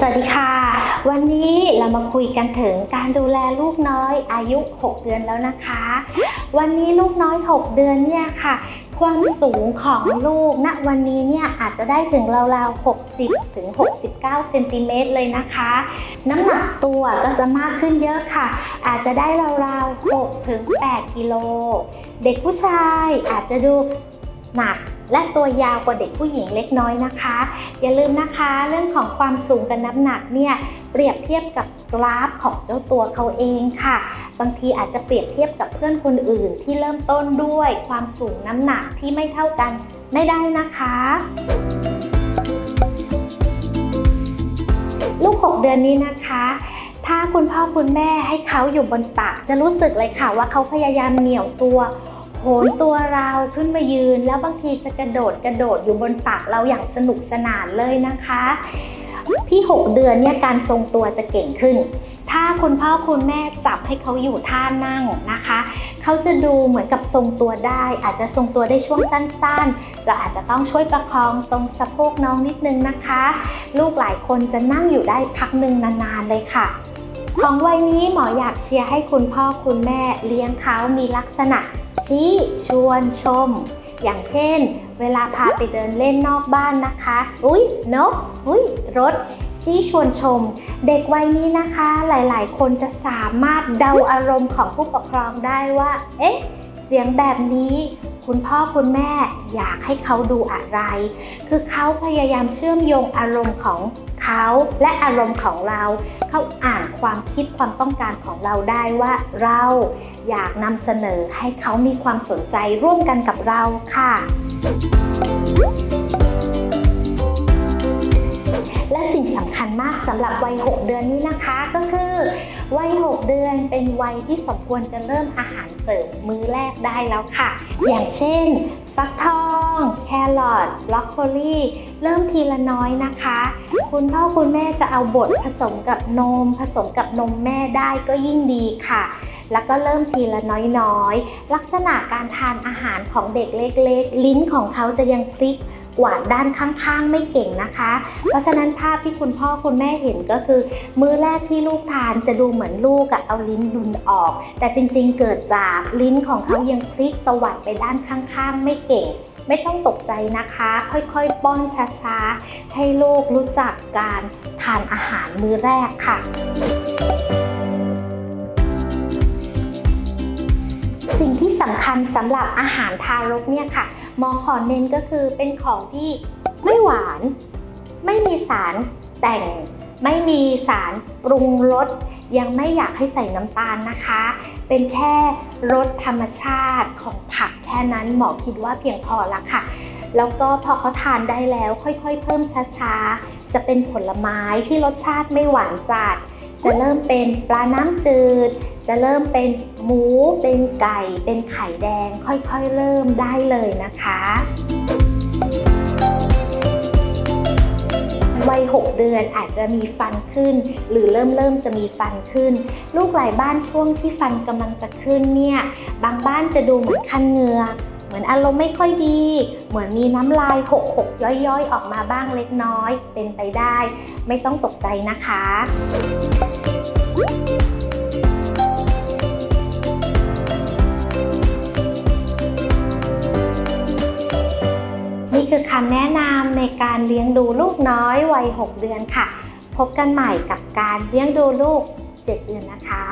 สวัสดีค่ะ วันนี้เรามาคุยกันถึงการดูแลลูกน้อยอายุ 6 เดือนแล้วนะคะ วันนี้ลูกน้อย 6 เดือนเนี่ยค่ะ ความสูงของลูกณวันนี้เนี่ยอาจจะได้ถึงราวๆ 60 ถึง 69 เซนติเมตรเลยนะคะ น้ำหนักตัวก็จะมากขึ้นเยอะค่ะ อาจจะได้ราวๆ 6 ถึง 8 กิโล เด็กผู้ชายอาจจะดูหนัก และตัวยาวกว่าเด็กผู้หญิงเล็กน้อยนะคะ อย่าลืมนะคะเรื่องของความสูงกับน้ำหนักเนี่ยเปรียบเทียบกับกราฟของเจ้าตัวเขาเองค่ะ บางทีอาจจะเปรียบเทียบกับเพื่อนคนอื่นที่เริ่มต้นด้วยความสูงน้ำหนักที่ไม่เท่ากันไม่ได้นะคะลูก 6 เดือนนี้นะคะ ถ้าคุณพ่อคุณแม่ให้เขาอยู่บนตักจะรู้สึกเลยค่ะว่าเขาพยายามเหนี่ยวตัว โหนตัวเราขึ้นมายืน แล้วบางทีจะกระโดดกระโดดอยู่บนตักเราอย่างสนุกสนานเลยนะคะพี่ 6 เดือนเนี่ยการทรงตัวจะเก่งขึ้น ถ้าคุณพ่อคุณแม่จับให้เขาอยู่ท่านั่งนะคะ เขาจะดูเหมือนกับทรงตัวได้ อาจจะทรงตัวได้ช่วงสั้นๆ เราอาจจะต้องช่วยประคองตรงสะโพกน้องนิดนึงนะคะ ลูกหลายคนจะนั่งอยู่ได้พักหนึ่งนานๆเลยค่ะของวัยนี้หมออยากเชียร์ให้คุณพ่อคุณแม่เลี้ยงเขามีลักษณะ ชี้ชวนชม อย่างเช่น เวลาพาไปเดินเล่นนอกบ้านนะคะ อุ๊ยนกอุ๊ยรถ ชี้ชวนชม เด็กวัยนี้นะคะ หลายๆ คนจะสามารถเดาอารมณ์ของผู้ปกครองได้ว่า เอ๊ะ เสียงแบบนี้คุณพ่อคุณแม่อยากให้เขาดูอะไร คือเขาพยายามเชื่อมโยงอารมณ์ของ เขาและอารมณ์ของเราเขาอ่านความคิดความต้องการของเราได้ว่าเราอยากนำเสนอให้เขามีความสนใจร่วมกันกับเราค่ะ และสิ่งสำคัญมากสำหรับวัย 6 เดือนนี้นะคะก็คือวัย 6 เดือนเป็นวัยที่สมควรจะเริ่มอาหารเสริมมื้อแรกได้แล้วค่ะ อย่างเช่น ฟักทอง รอทบรอกโคลีเริ่มทีละน้อยนะคะ คุณพ่อคุณแม่จะเอาบดผสมกับนม ผสมกับนมแม่ได้ก็ยิ่งดีค่ะ แล้วก็เริ่มทีละน้อยๆ ลักษณะการทานอาหารของเด็กเล็กๆ ลิ้นของเขาจะยังพลิกกวาดด้านข้างๆ ไม่เก่งนะคะ เพราะฉะนั้นภาพที่คุณพ่อคุณแม่เห็นก็คือ มื้อแรกที่ลูกทานจะดูเหมือนลูกอะเอาลิ้นดุนออก แต่จริงๆ เกิดจากลิ้นของเขายังพลิกตวัดไปด้านข้างๆ ไม่เก่ง ไม่ต้องตกใจนะคะ ค่อยๆ ป้อนช้าๆ ให้ลูกรู้จักการทานอาหารมื้อแรกค่ะสิ่งที่สำคัญสำหรับอาหารทารกเนี่ยค่ะหมอขอเน้นก็คือเป็นของที่ไม่หวาน ไม่มีสารแต่ง ไม่มีสารปรุงรส ยังไม่อยากให้ใส่น้ำตาลนะคะ เป็นแค่รสธรรมชาติของผักแค่นั้นหมอคิดว่าเพียงพอละค่ะ แล้วก็พอเขาทานได้แล้วค่อยๆ เพิ่มช้าๆ จะเป็นผลไม้ที่รสชาติไม่หวานจัด จะเริ่มเป็นปลาน้ำจืด จะเริ่มเป็นหมู เป็นไก่ เป็นไข่แดง ค่อยๆ เริ่มได้เลยนะคะ วัย 6 เดือนอาจจะมีฟันขึ้น หรือเริ่มเริ่มจะมีฟันขึ้น ลูกหลายบ้านช่วงที่ฟันกำลังจะขึ้นเนี่ยบางบ้านจะดูเหมือนคันเงือกเหมือนอารมณ์ไม่ค่อยดี เหมือนมีน้ำลายหกหกย้อยๆ ออกมาบ้างเล็กน้อย เป็นไปได้ ไม่ต้องตกใจนะคะำแนะนำในการเลี้ยงดูลูกน้อยวัย 6 เดือนค่ะ พบกันใหม่กับการเลี้ยงดูลูก 7 เดือนนะคะ